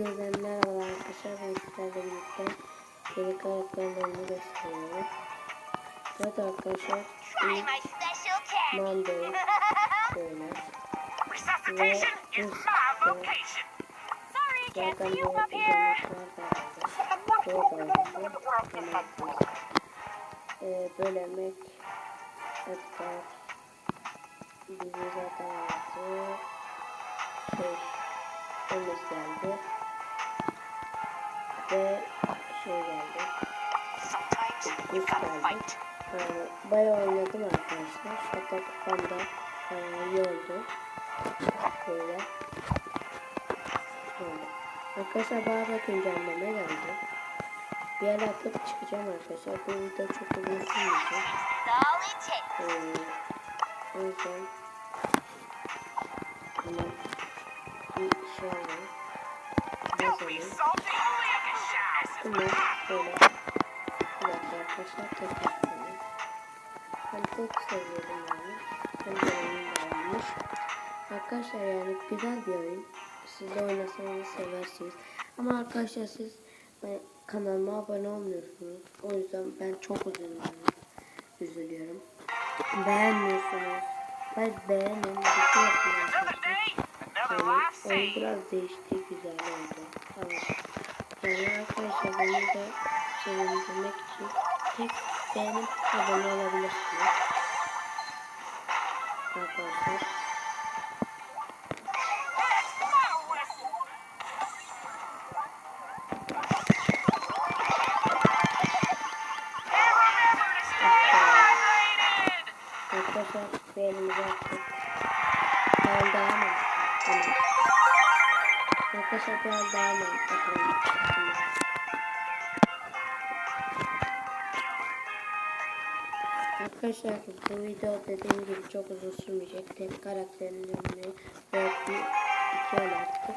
Hepinizden merhaba arkadaşlar. Ben sizlerle birlikte yeni karakterlerimi gösteriyorum. Evet arkadaşlar. İs my vocation. Sorry, can't Zaten bu izlemekler da ee, böyle Edgar bizi zaten yaptı. Şey, Enes geldi. Ve şey geldi. Sometimes you Kuş gotta geldi. fight. Yani bayağı oynadım arkadaşlar. Fakat ben de bayağı iyi oldu. Böyle. Böyle. Arkadaşlar da güncelleme geldi. Bir yer atıp çıkacağım arkadaşlar. Bu video çok uzun sürmeyecek. Ee, o yüzden hemen bir şey alalım. Don't be salty, Bunu böyle bir dakika arkadaşlar tekrar söyleyeyim. Ben çok seviyorum yani. Hem de oyun olmuş. Arkadaşlar yani güzel bir oyun. Siz de oynasanız seversiniz. Ama arkadaşlar siz ben, kanalıma abone olmuyorsunuz. O yüzden ben çok üzülüyorum. Üzülüyorum. Beğenmiyorsunuz. Ben beğenin. Bir şey yapın arkadaşlar. Yani oyun biraz değişti, güzel oldu. Evet. Yani arkadaşlar beni de sevindirmek için tek beğenip abone olabilirsiniz. Arkadaşlar. Arkadaşlar beğenimizi attık. Ben devam et. Tamam. Arkadaşlar devam et. Bakalım. Tamam. Arkadaşlar bu video dediğim gibi çok uzun sürmeyecek. Tek karakterlerini ve bir iki attık.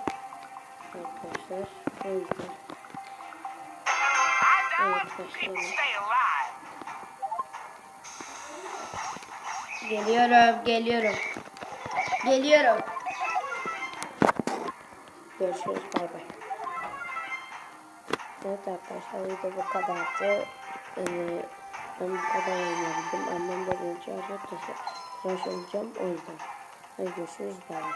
Arkadaşlar o yüzden. Evet. Geliyorum, geliyorum. Geliyorum. Görüşürüz, bay bay. Evet arkadaşlar, video bu kadardı. Ee, ben kadar oynayabildim. Annem de beni çağırıyor. Tıraş olacağım o yüzden. Hadi görüşürüz, bay.